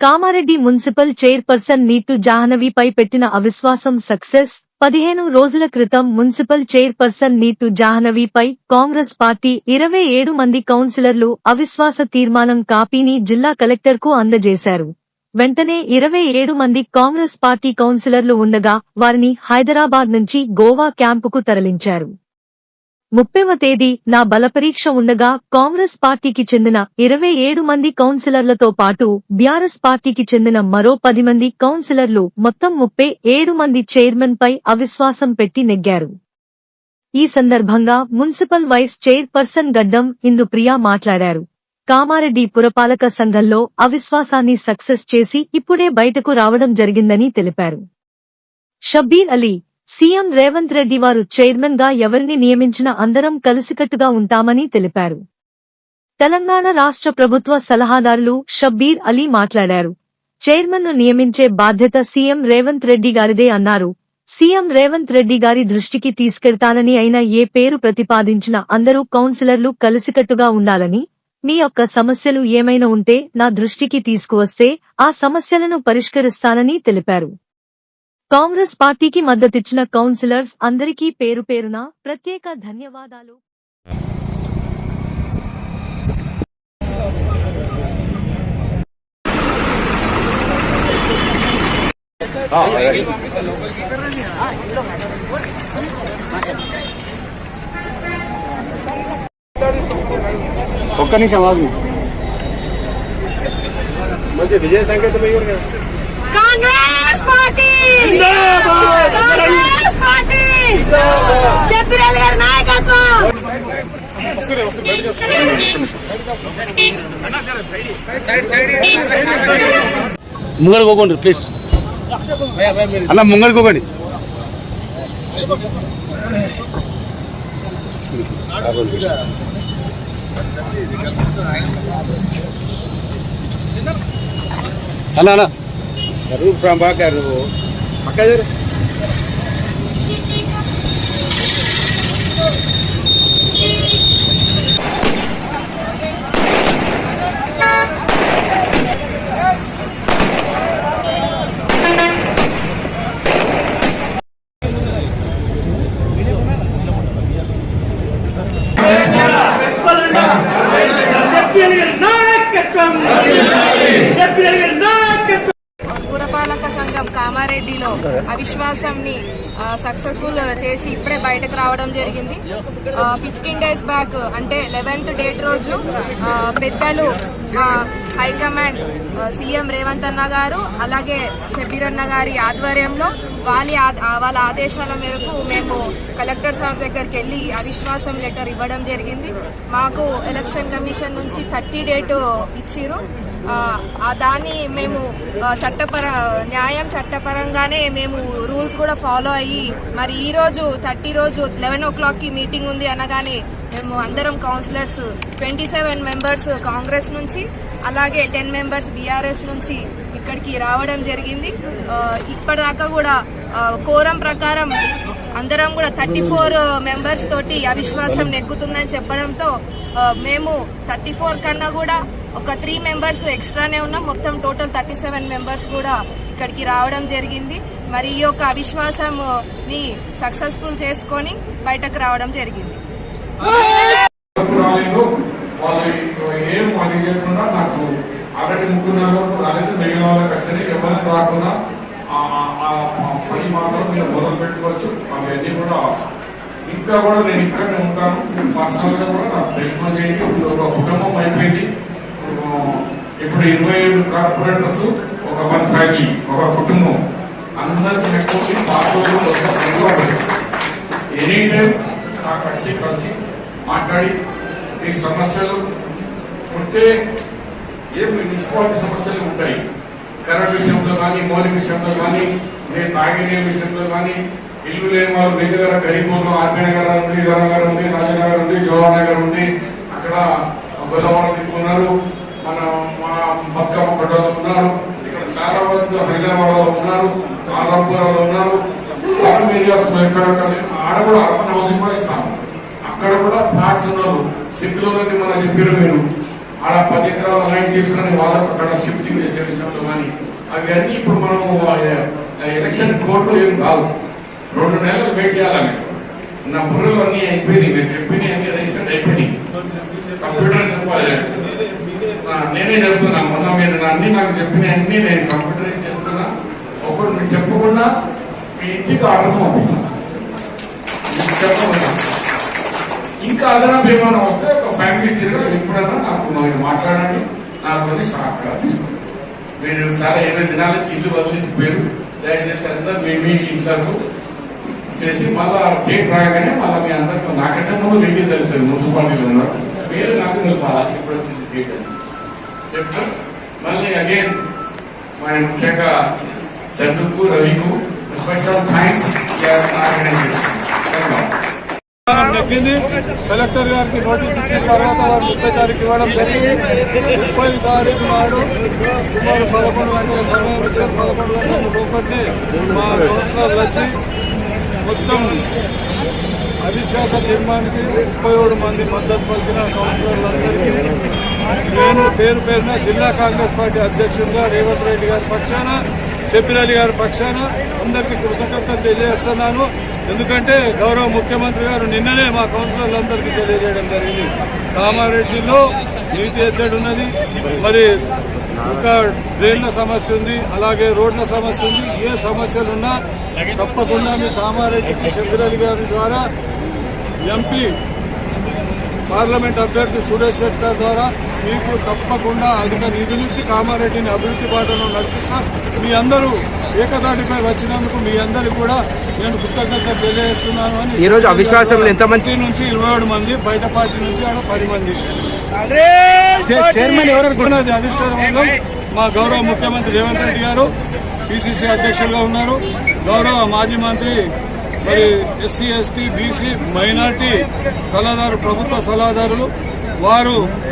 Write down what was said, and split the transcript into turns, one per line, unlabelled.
Kamareddy municipal chairperson Neetu జాహ్నవిపై పెట్టిన అవిశ్వాసం సక్సెస్. పదిహేను రోజుల క్రితం మున్సిపల్ చైర్పర్సన్ నీటు జాహ్నవిపై కాంగ్రెస్ పార్టీ ఇరవై ఏడు మంది కౌన్సిలర్లు అవిశ్వాస తీర్మానం కాపీని జిల్లా కలెక్టర్కు అందజేశారు. వెంటనే ఇరవై ఏడు మంది కాంగ్రెస్ పార్టీ కౌన్సిలర్లు ఉండగా వారిని హైదరాబాద్ నుంచి గోవా క్యాంపుకు తరలించారు. ముప్పైవ తేదీ నా బలపరీక్ష ఉండగా కాంగ్రెస్ పార్టీకి చెందిన ఇరవై ఏడు మంది కౌన్సిలర్లతో పాటు బీఆర్ఎస్ పార్టీకి చెందిన మరో పది మంది కౌన్సిలర్లు మొత్తం ముప్పై ఏడు మంది చైర్మన్ పై అవిశ్వాసం పెట్టి నెగ్గారు. ఈ సందర్భంగా మున్సిపల్ వైస్ చైర్పర్సన్ గడ్డం ఇందు ప్రియా మాట్లాడారు. కామారెడ్డి పురపాలక సంఘంలో అవిశ్వాసాన్ని సక్సెస్ చేసి ఇప్పుడే బయటకు రావడం జరిగిందని తెలిపారు. షబ్బీర్ అలీ సీఎం రేవంత్ రెడ్డి వారు చైర్మన్గా ఎవరిని నియమించినా అందరం కలిసికట్టుగా ఉంటామని తెలిపారు. తెలంగాణ రాష్ట్ర ప్రభుత్వ సలహాదారులు షబ్బీర్ అలీ మాట్లాడారు. చైర్మన్ను నియమించే బాధ్యత సీఎం రేవంత్ రెడ్డి గారిదే అన్నారు. సీఎం రేవంత్ రెడ్డి గారి దృష్టికి తీసుకెళ్తానని అయినా ఏ పేరు ప్రతిపాదించిన అందరూ కౌన్సిలర్లు కలిసికట్టుగా ఉండాలని మీ యొక్క సమస్యలు ఏమైనా ఉంటే నా దృష్టికి తీసుకువస్తే ఆ సమస్యలను పరిష్కరిస్తానని తెలిపారు. కాంగ్రెస్ పార్టీకి మద్దతిచ్చిన కౌన్సిలర్స్ అందరికీ పేరు పేరున ప్రత్యేక ధన్యవాదాలు
ఒక్క నిమిషం ఆగు మంచి విజయ సంకేతం ఇవ్వరు కదా
Congress party Congress party Shabbir గారి నాయకత్వం
ముంగడు వస్తున్నారు, పోకండి ప్లీజ్ అన్న ముంగడు పోకండి. అన్న అన్న. ప్రభాకర్ పక్క జరు.
పురపాలక కామారెడ్డిలో అవిశ్వాసంని సక్సెస్ఫుల్ చేసి ఇప్పుడే బయటకు రావడం జరిగింది. ఫిఫ్టీన్ డేస్ బ్యాక్ అంటే లెవెన్త్ డేట్ రోజు పెద్దలు హైకమాండ్ సీఎం రేవంత్ అన్న గారు అలాగే షబీర్ అన్న గారి ఆధ్వర్యంలో వాళ్ళ వాళ్ళ ఆదేశాల మేరకు మేము కలెక్టర్ సార్ దగ్గరికి వెళ్ళి అవిశ్వాసం లెటర్ ఇవ్వడం జరిగింది. మాకు ఎలక్షన్ కమిషన్ నుంచి థర్టీ డేట్ ఇచ్చిరు దాన్ని మేము చట్టపర న్యాయం చట్టపరంగానే మేము రూల్స్ కూడా ఫాలో అయ్యి మరి ఈ రోజు థర్టీ రోజు లెవెన్ ఓ క్లాక్కి మీటింగ్ ఉంది అనగానే మేము అందరం councillors twenty seven members Congress నుంచి అలాగే టెన్ మెంబర్స్ బీఆర్ఎస్ నుంచి ఇక్కడికి రావడం జరిగింది. ఇప్పటిదాకా కూడా కోరం ప్రకారం అందరం కూడా థర్టీ ఫోర్ మెంబర్స్ తోటి అవిశ్వాసం నెగ్గుతుందని చెప్పడంతో మేము థర్టీ ఫోర్ కన్నా కూడా ఒక త్రీ మెంబర్స్ ఎక్స్ట్రానే ఉన్నాం. మొత్తం టోటల్ థర్టీ సెవెన్ మెంబర్స్ కూడా ఇక్కడికి రావడం జరిగింది. మరి ఈ యొక్క అవిశ్వాసం సక్సెస్ఫుల్ చేసుకొని బయటకు రావడం జరిగింది.
నాకు ఆల్రెడీ మిగిలిన వాళ్ళకి వచ్చినాయి ఎవరికి రాకుండా ఆ పని మాత్రం మీరు మొదలు పెట్టుకోవచ్చు. అవన్నీ కూడా ఇంకా కూడా నేను ఇక్కడనే ఉంటాను. పర్సనల్గా కూడా నాకు టెలిఫోన్ చేయండి. ఒక కుటుంబం అయిపోయింది. ఇప్పుడు ఇరవై ఏడు కార్పొరేటర్స్ ఒక వన్ ఫ్యామిలీ ఒక కుటుంబం. అందరికి ఎక్కువ పార్టీ ఎనీ టైం నాకు కలిసి కలిసి మాట్లాడి మీ సమస్యలు ఉంటే ఏం మీ మున్సిపాలిటీ సమస్యలు ఉంటాయి? కరెంట్ విషయంలో కానీ మౌలిక విషయంలో కానీ నేను తాగే విషయంలో కానీ ఇల్లు లేని వాళ్ళు మీ దగ్గర గరీబోలో ఆర్పీ నగర్ ఉంది నగర్ ఉంది రాజనగర్ ఉంది జవహర్ నగర్ ఉంది అక్కడ గోదావరి ఉన్నారు. బతుకమ్మ పట్టణంలో ఉన్నారు. ఇక్కడ చాలా మంది హైదరాబాద్లో ఉన్నారు ఆదాపురంలో ఉన్నారు. సగం ఏరియాస్ ఎక్కడ ఆడ కూడా అర్బన్ హౌసింగ్ కూడా ఇస్తాము. అక్కడ కూడా ఫ్లాట్స్ ఉన్నారు. సిక్కులో మన చెప్పారు మీరు. ఆడ పది ఎకరాల లైన్ తీసుకుని వాళ్ళకు అక్కడ షిఫ్టింగ్ చేసే విషయంలో కానీ అవన్నీ ఇప్పుడు మనం ఎలక్షన్ కోర్టు ఏం కాదు. రెండు నెలలు వెయిట్ చేయాలని నా బుర్రలు అన్ని అయిపోయినాయి. మీరు చెప్పినవి అన్ని రీసెంట్ అయిపోయినాయి. కంప్యూటర్ చెప్పాలి. ఆ, చెప్తున్నా మొన్న మీరు అన్ని నాకు చెప్పిన అన్ని నేను కంప్యూటర్ చేసుకున్నా. ఒకటి మీరు చెప్పకుండా మీ ఇంటికి ఆర్డర్ పంపిస్తాను చెప్పకుండా. ఇంకా అదనపు ఏమైనా వస్తే ఒక ఫ్యామిలీ తిరిగి ఎప్పుడైనా నాకు మీరు మాట్లాడండి. నాకు సహకారం తీసుకోండి. మీరు చాలా ఏమైనా దినాల నుంచి ఇల్లు వదిలేసిపోయారు. దయచేసి అందరూ మీ మీ ఇంట్లకు చేసి మళ్ళా డేట్ రాగానే మళ్ళీ మీ అందరితో నాకంటే నువ్వు మీకు తెలుసు మున్సిపాలిటీలో ఉన్నారు. మీరు నాకు నిలపాలి ఇప్పుడు వచ్చింది డేట్ అని. చెప్తూ మళ్ళీ అగైన్ మన ముఖ్యంగా చంద్రుకు రవికు స్పెషల్ థ్యాంక్స్
తగ్గింది కలెక్టర్ గారికి నోటీస్ ఇచ్చిన తర్వాత ముప్పై తారీఖు ఇవ్వడం జరిగింది. ముప్పై తారీఖు నాడు సుమారు పదకొండు గంటల సమయం ఇచ్చారు పదకొండు గంటల లోపలనే మా కౌన్సిలర్లు వచ్చి మొత్తం అవిశ్వాస తీర్మానికి ముప్పై ఏడు మంది మద్దతు పలికిన కౌన్సిలర్లందరికీ నేను పేరు పేరున జిల్లా కాంగ్రెస్ పార్టీ అధ్యక్షుడిగా రేవంత్ రెడ్డి గారి పక్షాన షబ్బీర్ గారి పక్షాన అందరికీ కృతజ్ఞతలు తెలియజేస్తున్నాను. ఎందుకంటే గౌరవ ముఖ్యమంత్రి గారు నిన్ననే మా కౌన్సిలర్లందరికీ తెలియజేయడం జరిగింది. కామారెడ్డిలో నీటి ఎద్దడి ఉన్నది. మరి ఇంకా డ్రైన్ల సమస్య ఉంది అలాగే రోడ్ల సమస్య ఉంది. ఏ సమస్యలు ఉన్నా తప్పకుండా మీ కామారెడ్డికి షబ్బీర్ గారి ద్వారా ఎంపీ పార్లమెంట్ అభ్యర్థి సురేష్ శెట్కర్ ద్వారా మీకు తప్పకుండా అధిక నిధులు ఇచ్చి కామారెడ్డిని అభివృద్ధి బాటలో నడిపిస్తాం. మీ అందరూ ఏకదాటిపై వచ్చినందుకు మీ అందరికీ కూడా నేను కృతజ్ఞత తెలియజేస్తున్నాను అని
ఈ రోజు అవిశ్వాసంలో ఎంతమంది
నుంచి ఇరవై ఏడు మంది బయట పార్టీ నుంచి ఆడ పది మంది.
చైర్మన్ ఎవరు
ఉన్నది అధిష్టాన మా గౌరవ ముఖ్యమంత్రి రేవంత్ రెడ్డి గారు పిసిసి అధ్యక్షులుగా ఉన్నారు. గౌరవ మాజీ మంత్రి మరి ఎస్సీ ఎస్టీ బీసీ మైనార్టీ సలహాదారు ప్రభుత్వ సలహాదారులు వారు